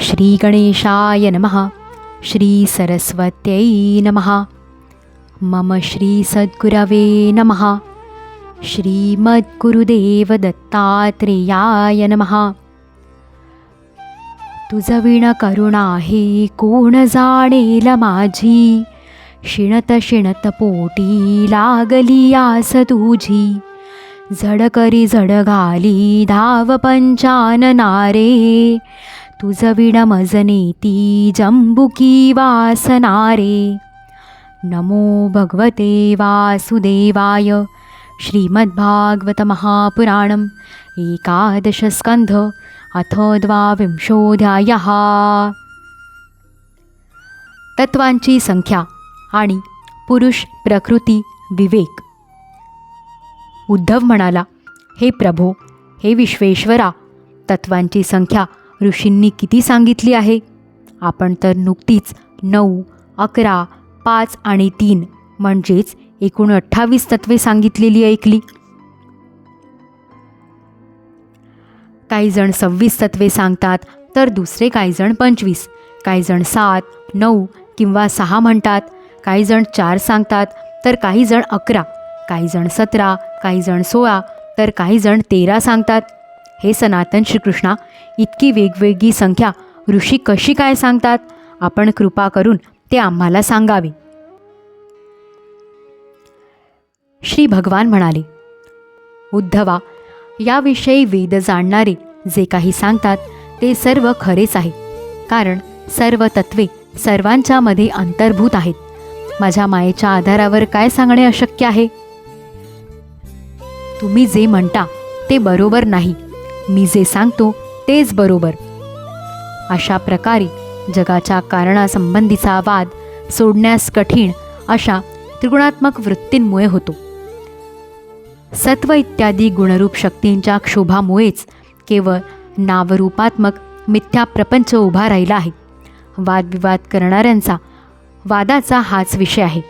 श्रीगणेशाय नमः। श्रीसरस्वत्यै नमः। मम श्रीसद्गुरवे नमः। श्रीमद्गुरुदेवदत्तात्रेयाय नमः। तुझविण करुणा हे कोण जाणेल माझी शिणत शिणत पोटी लागली आस तुझी झडकरी झड घाली धाव तुझ विण मजनेती जंबुकी वासनारे. नमो भगवते वासुदेवाय. श्रीमद्भागवत महापुराणम् एकादशस्कन्ध अथ द्वाविंशोऽध्यायः. तत्वांची संख्या आणि पुरुष प्रकृती विवेक. उद्धव म्हणाला हे प्रभो हे विश्वेश्वरा तत्वांची संख्या ऋषींनी किती सांगितली आहे? आपण तर नुकतीच नऊ अकरा पाच आणि तीन म्हणजेच एकूण अठ्ठावीस तत्वे सांगितलेली ऐकली. काही जण सव्वीस तत्वे सांगतात तर दुसरे काही जण पंचवीस. काही जण सात नऊ किंवा सहा म्हणतात. काही जण चार सांगतात तर काही जण अकरा. काही जण सतरा काही जण सोळा तर काही जण तेरा सांगतात. हे सनातन श्रीकृष्णा इतकी वेगवेगळी संख्या ऋषी कशी काय सांगतात? आपण कृपा करून ते आम्हाला सांगावे. श्री भगवान म्हणाले उद्धवा याविषयी वेद जाणणारे जे काही सांगतात ते सर्व खरेच आहे. कारण सर्व तत्वे सर्वांच्यामध्ये अंतर्भूत आहेत. माझ्या मायेच्या आधारावर काय सांगणे अशक्य आहे? तुम्ही जे म्हणता ते बरोबर नाही. मी जे सांगतो तेच बरोबर. अशा प्रकारे जगाच्या कारणासंबंधीचा वाद सोडण्यास कठीण अशा त्रिगुणात्मक वृत्तींमुळे होतो. सत्व इत्यादी गुणरूप शक्तींच्या क्षोभामुळेच केवळ नावरूपात्मक मिथ्या प्रपंच उभा राहिला आहे. वादविवाद करणाऱ्यांचा वादाचा हाच विषय आहे.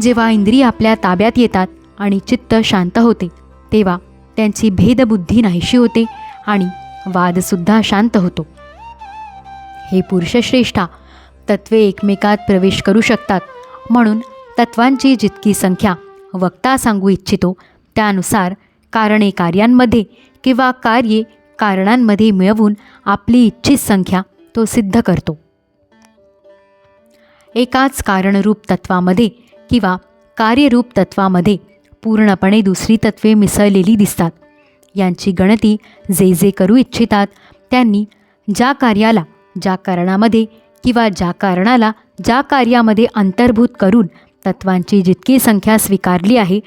जेव्हा इंद्रिय आपल्या ताब्यात येतात आणि चित्त शांत होते तेव्हा त्यांची भेदबुद्धी नाहीशी होते आणि वादसुद्धा शांत होतो. हे पुरुषश्रेष्ठा तत्वे एकमेकात प्रवेश करू शकतात म्हणून तत्वांची जितकी संख्या वक्ता सांगू इच्छितो त्यानुसार कारणे कार्यांमध्ये किंवा कार्ये कारणांमध्ये मिळवून आपली इच्छित संख्या तो सिद्ध करतो. एकाच कारणरूप तत्वामध्ये किंवा कार्यरूप तत्वामध्ये पूर्णपणे दुसरी तत्वे मिसळलेली दिसतात. यांची गणती जे जे करू इच्छितात त्यांनी ज्या कार्याला ज्या कारणामध्ये किंवा ज्या कारणाला ज्या कार्यामध्ये अंतर्भूत करून तत्वांची जितकी संख्या स्वीकारली आहे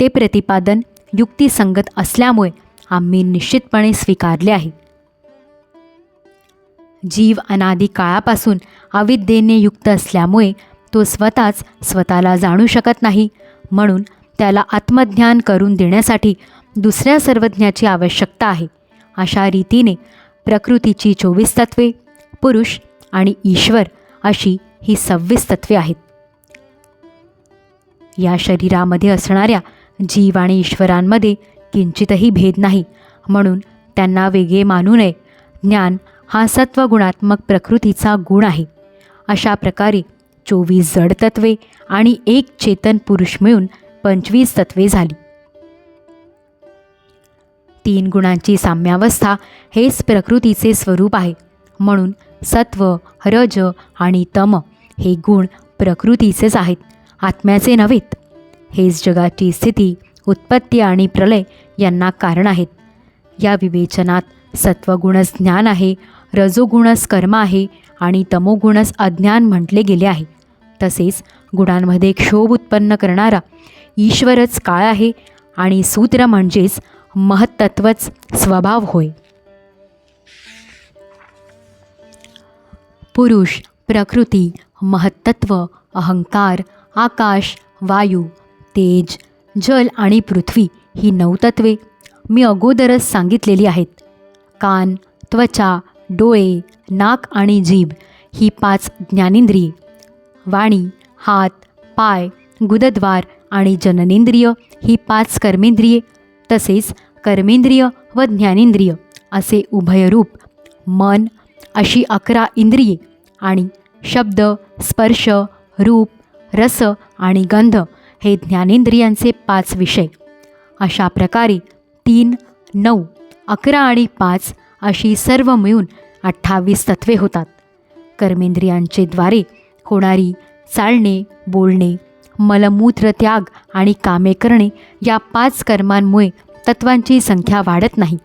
ते प्रतिपादन युक्तिसंगत असल्यामुळे आम्ही निश्चितपणे स्वीकारले आहे. जीव अनादी काळापासून अविद्येने युक्त असल्यामुळे तो स्वतःच स्वतःला जाणू शकत नाही म्हणून त्याला आत्मज्ञान करून देण्यासाठी दुसऱ्या सर्वज्ञाची आवश्यकता आहे. अशा रीतीने प्रकृतीची चोवीस तत्वे पुरुष आणि ईश्वर अशी ही सव्वीस तत्वे आहेत. या शरीरामध्ये असणाऱ्या जीव आणि ईश्वरांमध्ये किंचितही भेद नाही म्हणून त्यांना वेगळे मानू नये. ज्ञान हा सत्वगुणात्मक प्रकृतीचा गुण आहे. अशा प्रकारे चोवीस जड तत्वे आणि एक चेतन पुरुष मिळून पंचवीस तत्वे झाली. तीन गुणांची साम्यावस्था हेच प्रकृतीचे स्वरूप आहे. म्हणून सत्व रज आणि तम हे गुण प्रकृतीचेच आहेत आत्म्याचे नव्हेत. हेच जगाची स्थिती उत्पत्ती आणि प्रलय यांना कारण आहेत. या विवेचनात सत्वगुणच ज्ञान आहे रजोगुणच कर्म आहे आणि तमोगुणच अज्ञान म्हटले गेले आहे. तसेच गुणांमध्ये क्षोभ उत्पन्न करणारा ईश्वरच काळ आहे? आणि सूत्र म्हणजेच महत्त्वच स्वभाव होय. पुरुष प्रकृती महत्त्व अहंकार आकाश वायू तेज जल आणि पृथ्वी ही नवतत्वे मी अगोदरच सांगितलेली आहेत. कान त्वचा डोळे नाक आणि जीभ ही पाच ज्ञानेंद्रिये. वाणी हात पाय गुदद्वार आणि जननेंद्रिय ही पाच कर्मेंद्रिये तसेच कर्मेंद्रिय व ज्ञानेंद्रिय असे उभयरूप मन अशी अकरा इंद्रिये आणि शब्द स्पर्श रूप रस आणि गंध हे ज्ञानेंद्रियांचे पाच विषय. अशा प्रकारे तीन नऊ अकरा आणि पाच अशी सर्व मिळून अठ्ठावीस तत्वे होतात. कर्मेंद्रियांचे द्वारे होणारी चालणे बोलणे मलमूत्र त्याग आणि कामे करणे या पाच कर्मांमुळे तत्वांची संख्या वाढत नाही.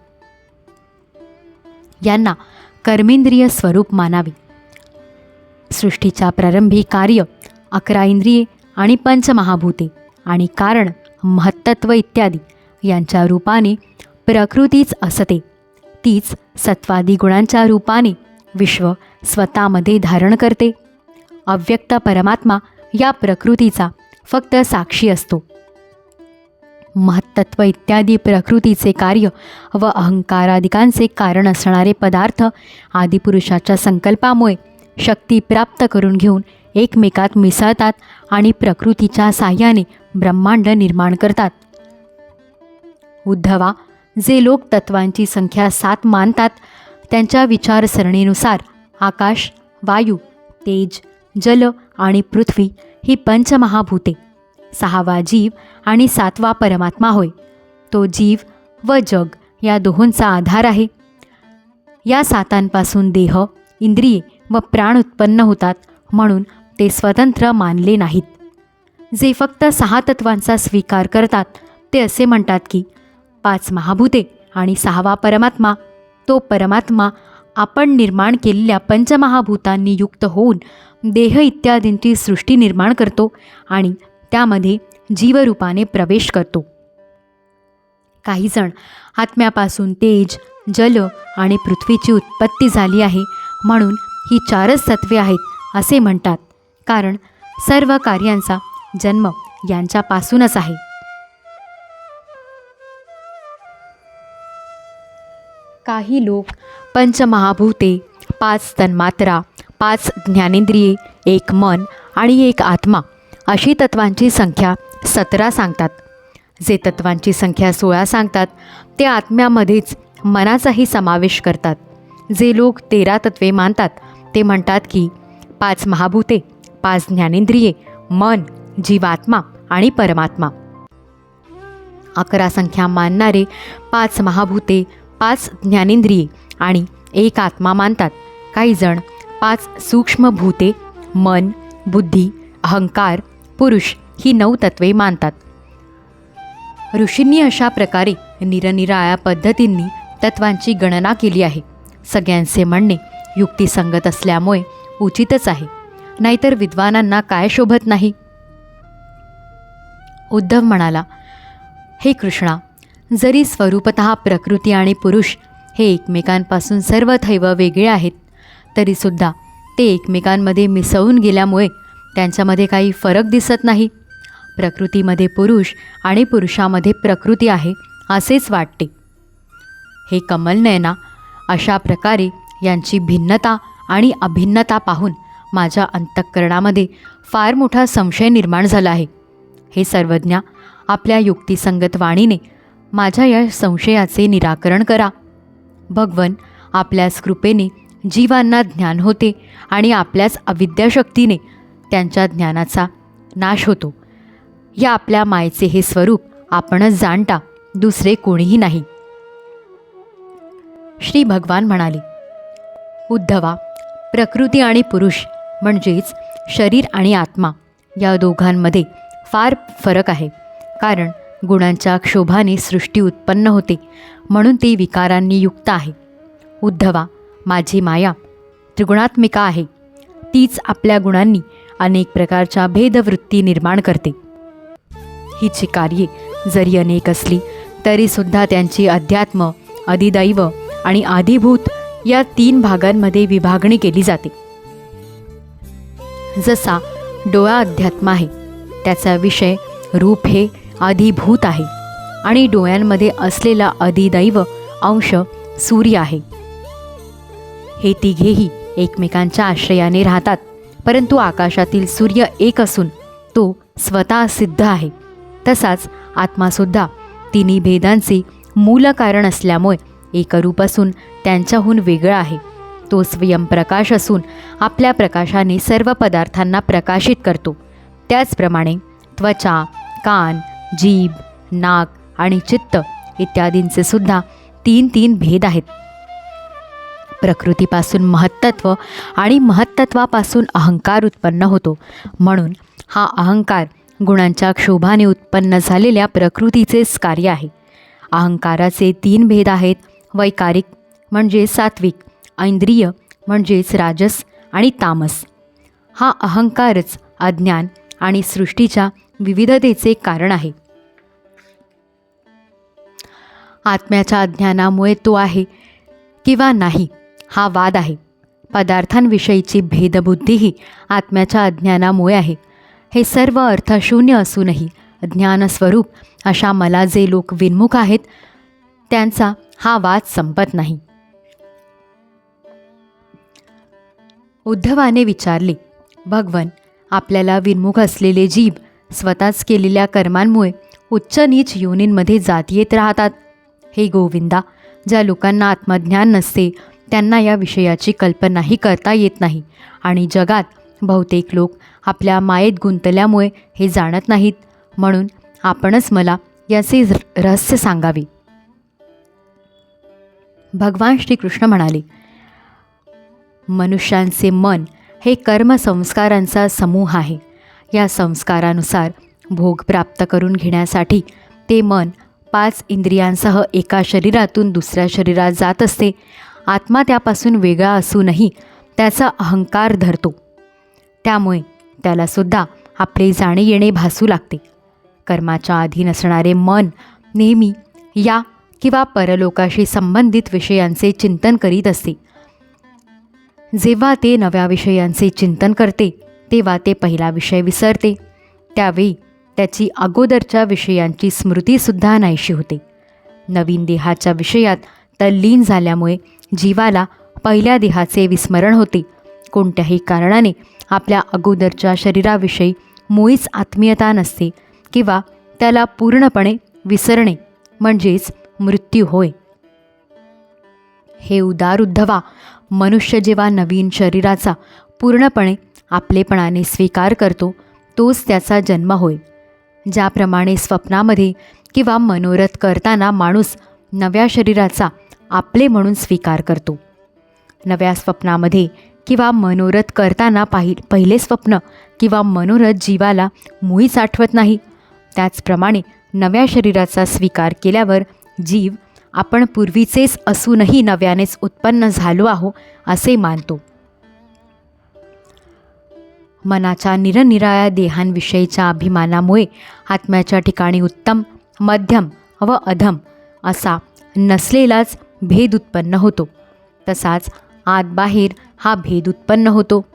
यांना कर्मेंद्रिय स्वरूप मानावे. सृष्टीच्या प्रारंभी कार्य अकरा इंद्रिये आणि पंचमहाभूते आणि कारण महत्त्व इत्यादी यांच्या रूपाने प्रकृतीच असते. तीच सत्वादी गुणांच्या रूपाने विश्व स्वतःमध्ये धारण करते. अव्यक्त परमात्मा या प्रकृतीचा फक्त साक्षी असतो. महत्त्व इत्यादी प्रकृतीचे कार्य व अहंकारादिकांचे कारण असणारे पदार्थ आदिपुरुषाच्या संकल्पामुळे शक्ती प्राप्त करून घेऊन एकमेकात मिसळतात आणि प्रकृतीच्या साह्याने ब्रह्मांड निर्माण करतात. उद्धवा जे लोक तत्वांची संख्या सात मानतात त्यांच्या विचारसरणीनुसार आकाश वायू तेज जल आणि पृथ्वी ही पंचमहाभूते. सहावा जीव आणि सातवा परमात्मा होय. तो जीव व जग या दोहोंचा आधार आहे. या सातांपासून देह इंद्रिये व प्राण उत्पन्न होतात म्हणून ते स्वतंत्र मानले नाहीत. जे फक्त सहा तत्वांचा स्वीकार करतात ते असे म्हणतात की पाच महाभूते आणि सहावा परमात्मा तो परमात्मा आपण निर्माण केलेल्या पंचमहाभूतांनी युक्त होऊन देह इत्यादींची सृष्टी निर्माण करतो आणि त्यामध्ये जीवरूपाने प्रवेश करतो. काहीजण आत्म्यापासून तेज जल आणि पृथ्वीची उत्पत्ती झाली आहे म्हणून ही चारच तत्वे आहेत असे म्हणतात. कारण सर्व कार्यांचा जन्म यांच्यापासूनच आहे. काही लोक पंचमहाभूते पाच तन्मात्रा पाच ज्ञानेंद्रिये एक मन आणि एक आत्मा अशी तत्वांची संख्या सतरा सांगतात. जे तत्वांची संख्या सोळा सांगतात ते आत्म्यामध्येच मनाचाही समावेश करतात. जे लोक तेरा तत्वे मानतात ते म्हणतात की पाच महाभूते पाच ज्ञानेंद्रिये मन जीवात्मा आणि परमात्मा. अकरा संख्या मानणारे पाच महाभूते पाच ज्ञानेंद्रिये आणि एक आत्मा मानतात. काही जण पाच सूक्ष्म भूते मन बुद्धी अहंकार पुरुष ही नऊ तत्वे मानतात. ऋषींनी अशा प्रकारे निरनिराळ्या पद्धतींनी तत्वांची गणना केली आहे. सगळ्यांचे म्हणणे युक्तिसंगत असल्यामुळे उचितच आहे. नाहीतर विद्वानांना काय शोभत नाही? उद्धव म्हणाला हे कृष्णा जरी स्वरूपत प्रकृती आणि पुरुष हे एकमेकांपासून सर्वथैव वेगळे आहेत तरीसुद्धा ते एकमेकांमध्ये मिसळून गेल्यामुळे त्यांच्यामध्ये काही फरक दिसत नाही. प्रकृतीमध्ये पुरुष आणि पुरुषामध्ये प्रकृती आहे असेच वाटते. हे कमलनयना अशा प्रकारे यांची भिन्नता आणि अभिन्नता पाहून माझ्या अंतःकरणामध्ये फार मोठा संशय निर्माण झाला आहे. हे सर्वज्ञा आपल्या युक्तिसंगत वाणीने माझ्या या संशयाचे निराकरण करा. भगवन आपल्याच कृपेने जीवांना ज्ञान होते आणि आपल्याच अविद्याशक्तीने त्यांच्या ज्ञानाचा नाश होतो. या आपल्या मायेचे हे स्वरूप आपणच जाणता दुसरे कोणीही नाही. श्री भगवान म्हणाले उद्धवा प्रकृती आणि पुरुष म्हणजेच शरीर आणि आत्मा या दोघांमध्ये फार फरक आहे. कारण गुणांच्या क्षोभाने सृष्टी उत्पन्न होते म्हणून ती विकारांनी युक्त आहे. उद्धवा माझी माया. त्रिगुणात्मिका आहे. तीच आपल्या गुणांनी अनेक प्रकारच्या भेदवृत्ती निर्माण करते. हिची कार्ये जरी अनेक असली तरीसुद्धा त्यांची अध्यात्म अधिदैव आणि आधिभूत या तीन भागांमध्ये विभागणी केली जाते. जसा डोळा अध्यात्म आहे त्याचा विषय रूप हे अधिभूत आहे आणि डोळ्यांमध्ये असलेला अधिदैव अंश सूर्य आहे. हे तिघेही एकमेकांच्या आश्रयाने राहतात परंतु आकाशातील सूर्य एक असून तो स्वतः सिद्ध आहे. तसाच आत्मासुद्धा तिन्ही भेदांचे मूल कारण असल्यामुळे एकरूप असून त्यांच्याहून वेगळा आहे. तो स्वयंप्रकाश असून आपल्या प्रकाशाने सर्व पदार्थांना प्रकाशित करतो. त्याचप्रमाणे त्वचा कान जीभ नाक आणि चित्त इत्यादींचे सुद्धा तीन तीन भेद आहेत. प्रकृतीपासून महत्त्व आणि महत्त्वापासून अहंकार उत्पन्न होतो. म्हणून हा अहंकार गुणांच्या क्षोभाने उत्पन्न झालेल्या प्रकृतीचेच कार्य आहे. अहंकाराचे तीन भेद आहेत. वैकारिक म्हणजे सात्विक ऐंद्रिय म्हणजेच राजस आणि तामस. हा अहंकारच अज्ञान आणि सृष्टीच्या विविधतेचे कारण आहे. आत्म्याच्या अज्ञानामुळे तो आहे किंवा नाही हा वाद आहे. पदार्थांविषयीची भेदबुद्धीही आत्म्याच्या अज्ञानामुळे आहे. हे सर्व अर्थशून्य असूनही ज्ञानस्वरूप अशा मला जे लोक विन्मुख आहेत त्यांचा हा वाद संपत नाही. उद्धवाने विचारले भगवन आपल्याला विन्मुख असलेले जीव स्वतःच केलेल्या कर्मांमुळे उच्च नीच युनींमध्ये जात येत राहतात. हे गोविंदा ज्या लोकांना आत्मज्ञान नसते त्यांना या विषयाची कल्पनाही करता येत नाही. आणि जगात बहुतेक लोक आपल्या मायेत गुंतल्यामुळे हे जाणत नाहीत. म्हणून आपणच मला याचे रहस्य सांगावे. भगवान श्रीकृष्ण म्हणाले मनुष्यांचे मन हे कर्मसंस्कारांचा समूह आहे. या संस्कारानुसार भोग प्राप्त करून घेण्यासाठी ते मन पाच इंद्रियांसह एका शरीरातून दुसऱ्या शरीरात जात असते. आत्मा त्यापासून वेगळा असूनही त्याचा अहंकार धरतो. त्यामुळे त्यालासुद्धा आपले जाणे येणे भासू लागते. कर्माच्या अधीन असणारे मन नेहमी या किंवा परलोकाशी संबंधित विषयांचे चिंतन करीत असते. जेव्हा ते नव्या विषयांचे चिंतन करते तेव्हा ते पहिला विषय विसरते. त्यावेळी त्याची अगोदरच्या विषयांची स्मृतीसुद्धा नाहीशी होते. नवीन देहाच्या विषयात तल्लीन झाल्यामुळे जीवाला पहिल्या देहाचे विस्मरण होते. कोणत्याही कारणाने आपल्या अगोदरच्या शरीराविषयी मुळीच आत्मीयता नसते किंवा त्याला पूर्णपणे विसरणे म्हणजेच मृत्यू होय. हे उदार उद्धवा मनुष्य जेव्हा नवीन शरीराचा पूर्णपणे आपलेपणाने स्वीकार करतो तोच त्याचा जन्म होय. ज्याप्रमाणे स्वप्नामध्ये किंवा मनोरथ करताना माणूस नव्या शरीराचा आपले म्हणून स्वीकार करतो. नव्या स्वप्नामध्ये किंवा मनोरथ करताना पाहि पहिले स्वप्न किंवा मनोरथ जीवाला मुळीच आठवत नाही. त्याचप्रमाणे नव्या शरीराचा स्वीकार केल्यावर जीव आपण पूर्वीचेच असूनही नव्यानेच उत्पन्न झालो आहो असे मानतो. मनाच्या निरनिराळ्या देहांविषयीच्या अभिमानामुळे आत्म्याच्या ठिकाणी उत्तम मध्यम व अधम असा नसलेलाच भेद उत्पन्न होतो. तसाच आत बाहेर हा भेद उत्पन्न होतो.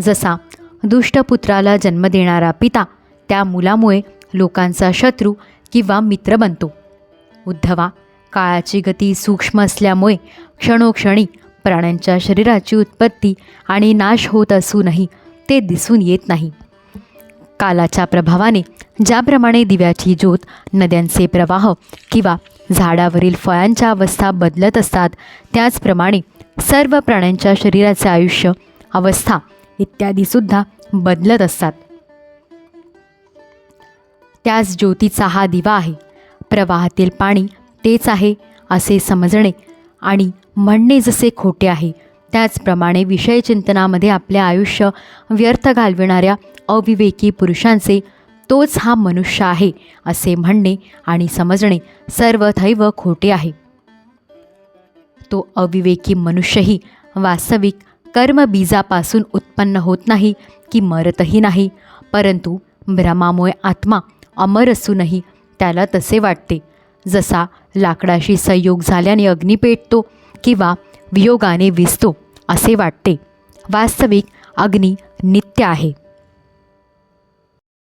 जसा दुष्टपुत्राला जन्म देणारा पिता त्या मुलामुळे लोकांचा शत्रू किंवा मित्र बनतो. उद्धवा काळाची गती सूक्ष्म असल्यामुळे क्षणोक्षणी प्राण्यांच्या शरीराची उत्पत्ती आणि नाश होत असूनही ते दिसून येत नाही. कालाच्या प्रभावाने ज्याप्रमाणे दिव्याची ज्योत नद्यांचे प्रवाह किंवा झाडावरील फळांच्या अवस्था बदलत असतात. त्याचप्रमाणे सर्व प्राण्यांच्या शरीराचे आयुष्य अवस्था इत्यादीसुद्धा बदलत असतात. त्याच ज्योतीचा हा दिवा आहे. प्रवाहातील पाणी तेच आहे असे समजणे आणि म्हणणे जसे खोटे आहे. त्याचप्रमाणे विषयचिंतनामध्ये आपले आयुष्य व्यर्थ घालविणाऱ्या अविवेकी पुरुषांचे तोच हा मनुष्य आहे असे म्हणणे आणि समजणे सर्वथैव खोटे आहे. तो अविवेकी मनुष्यही वास्तविक कर्मबीजापासून उत्पन्न होत नाही की मरतही नाही परंतु भ्रमामुळे आत्मा अमर असूनही त्याला तसे वाटते जसा लाकडाशी संयोग झाल्याने अग्नी पेटतो किंवा वियोगाने विजतो असे वाटते. वास्तविक अग्नी नित्य आहे.